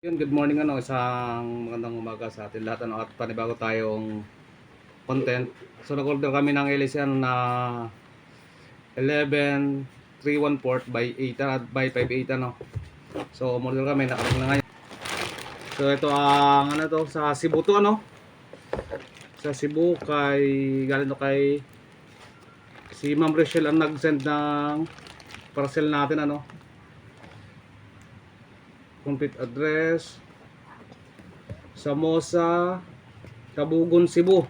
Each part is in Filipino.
Yun, good morning ano, isang magandang umaga sa atin lahat ano, at panibago tayong content. So nag-order kami ng Elysian na 11 314 by 8 ah, by 58 ano. So umorder kami, nakarating na ngayon. So ito ang ano to sa Cebu to ano. Sa Cebu kay galing to kay si Ma'am Rachel ang nag-send ng parcel natin ano complete address. Samosa. Kabugon, Cebu.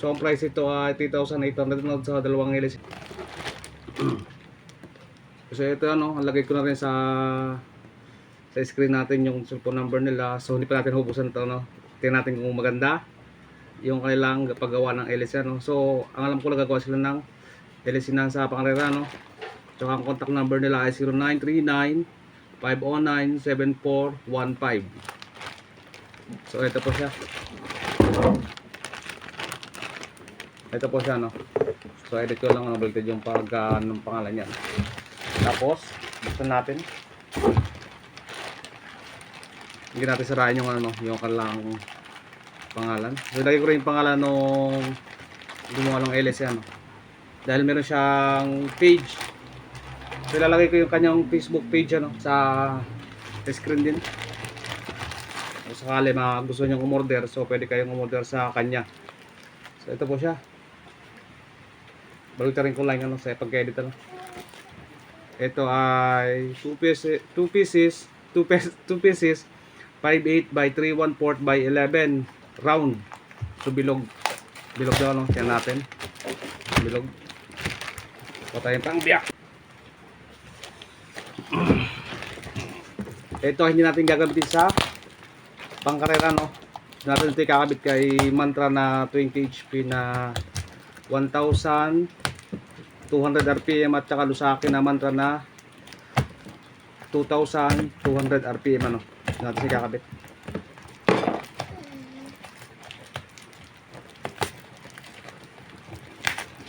So ang price ito ay 3,800 na sa dalawang ilis so ito ano lagay ko na rin sa sa screen natin yung cellphone number nila. So hindi pa natin hubusan ito no tingnan natin kung maganda yung kailang paggawa ng LS no so ang alam ko nagagawa sila ng LS na sa pangarera no so ang contact number nila ay 0939 509-7415 So ito po siya. Ito po siya no? So edit ko lang ano baliktad yung pag uh, ng pangalan niya Tapos buksan natin. Hindi natin sarayan yung ano yung kanilang pangalan. So ilagay ko rin yung pangalan nung gumawa ng LS ano Dahil meron siyang page So ilalagay ko yung kanyang Facebook page ano sa screen din. Kung sakali mga gusto niyong umorder, so pwede kayong umorder sa kanya. So ito po siya. Balik rin ko lang ano sa pag-edit ano. Ito ay 2 pieces, 2 pieces, 2 pieces, 2 pieces 5.8 by 3.1 by 11 round. So bilog. Bilog daw ano, tingnan natin. Bilog. Patayin pang biyak. Ito hindi natin gagamitin sa pangkarera no. Natin ito kakabit kay mantra na 20 HP na 1,200 RPM at saka Lusaki na mantra na 2,200 RPM ano. Natin siya kakabit.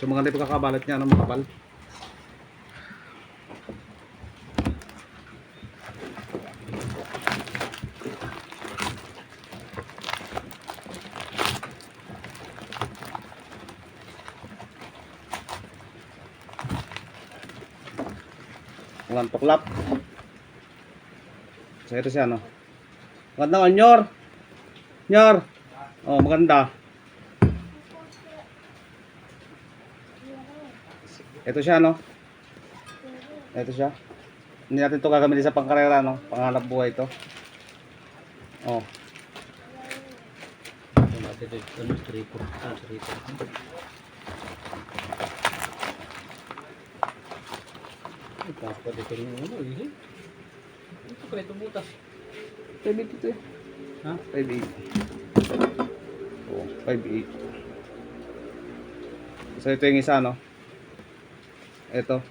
So maganda yung pagkakabalat niya, ano, makapal. Walang tuklap. So ito siya no. Maganda ka, Nyor. Nyor. Oh, maganda. Ito siya no. Ito siya. Hindi natin ito gagamitin sa pangkarera no. Pangalap buhay ito. Oh. Dapat ito yung ano eh. Ito kaya ito butas. 5.8 ito eh. Ha? 5.8. Oh, 5.8. So ito yung isa no. Ito.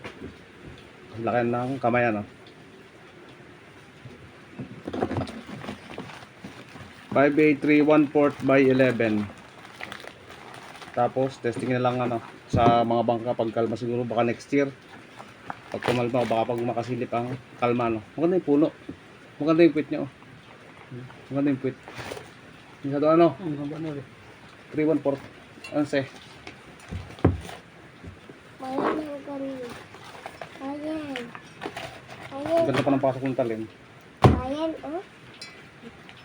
Ang Laki ng kamay ano. 58314 by 11. Tapos testing na lang ano sa mga bangka pag kalma siguro baka next year. Pag kumalma o baka pag makasilip ang kalma no. Maganda yung puno. Maganda yung puwit niya oh. Maganda yung puwit. Masyado ano? Ang na rin. 314. Ano say? Ayan ang ganda. Ayan. Ayan. Ganda pa ng pasok ng talim. Ayan, oh.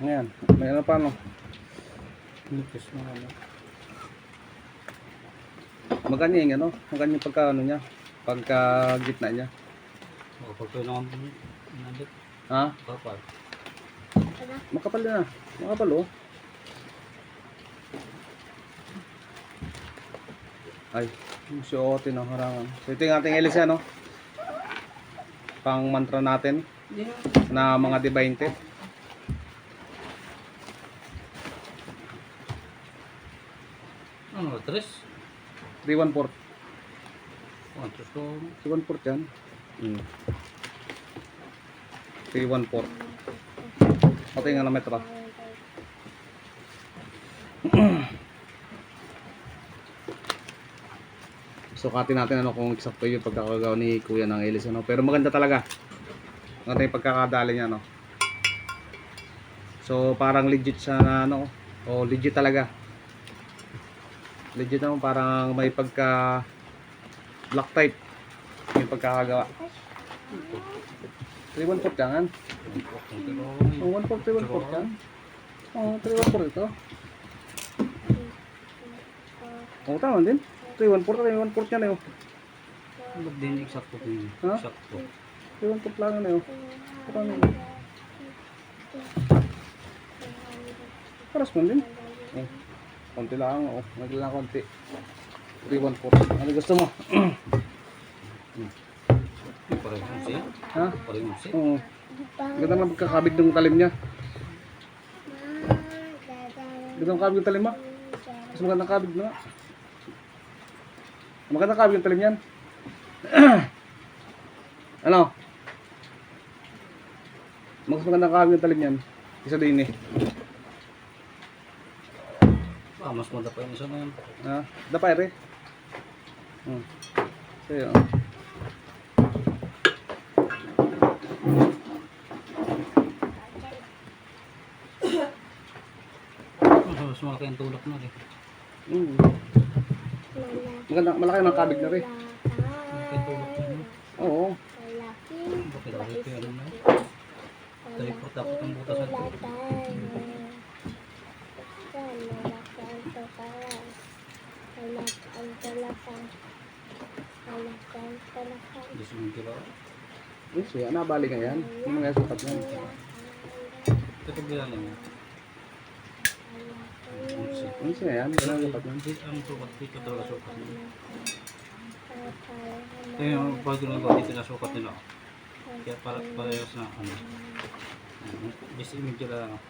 Ayan. May ano pa no? Nipis na ano. Maganda yung ano? Maganda yung pagka ano niya? Pagka gitna niya. O, pag ito naman nalit. Ha? Kapal. Makapal na. Makapal oh. Ay, suotin ng harangan. So ito yung ating Elisa no? Pang mantra natin na mga divine tip. Ano, tres? 314. Tres ko. 314 yan. Hmm. 314. Pati nga na metro. Sukatin natin ano kung eksakto yung pagkakagawa ni Kuya ng Elis ano. Pero maganda talaga. Maganda yung pagkakadali niya no. So parang legit siya na ano, o legit talaga. Legit naman parang may pagka black type yung pagkakagawa. 314 yan. Oh, 143 114 yan. Oh, 314 ito. Oh, tama din. 314 314 yan eh. oh. Ba't din eksakto ko yun? Ha? Eksakto. 314 lang yan eh. oh. Parang Paras mo din. Oh, konti lang. Oh, nagla lang konti. 314. Ano gusto mo? Pareho siya. Ha? Pareho siya. Oo. Ganda na magkakabig ng talim niya. Ganda ng kabig ng talim mo. Mas magandang kabig na. Magandang kabig ng talim yan. ano? Mas magandang kabig ng talim yan. Isa din eh. Ah, mas mada pa yung isa na yan. Ha? Dapay re. Hmm. Sa'yo. Ah, Mas malaki yung tulak na rin. Hmm. Maganda, malaki ng kabig na rin. Malaki tulak na rin. Oo. Bakit ako ito ano na? Tayo po tapos ang butas na Diyos mong kilo. Eh, siya, nabali ka yan. Yung mga sukat yan. Ito bilang lang yan. Ano siya yan? Yung mga sukat yan. Ang sukat dito talaga sukat nila. Ito yung nila ba dito na sukat nila. Kaya para parehas na ano. Just image lang.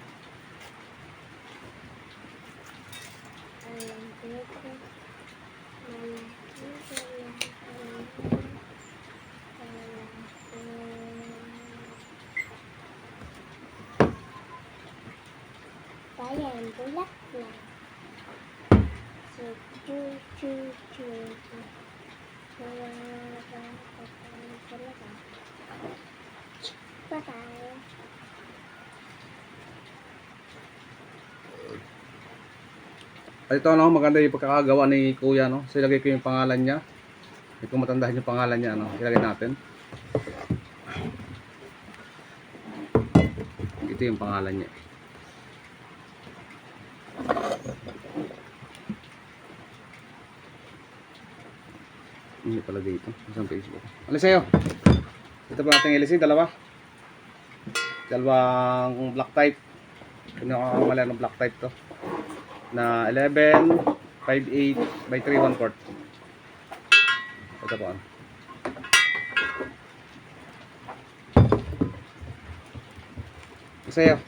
Bayan bulak na. So, chu chu chu chu. Bye-bye. At ito ano, maganda yung pagkakagawa ni Kuya no. So ilagay ko yung pangalan niya. Hindi ko matandahan yung pangalan niya no. Ilagay natin. Ito yung pangalan niya. Hindi pala dito. Sa Facebook. Ano sa'yo? Ito pa natin LC, dalawa. Dalawang black type. Kung nakakamala ng black type to na 11 58 by 3 1 quart. Ito po. ano. Sa'yo.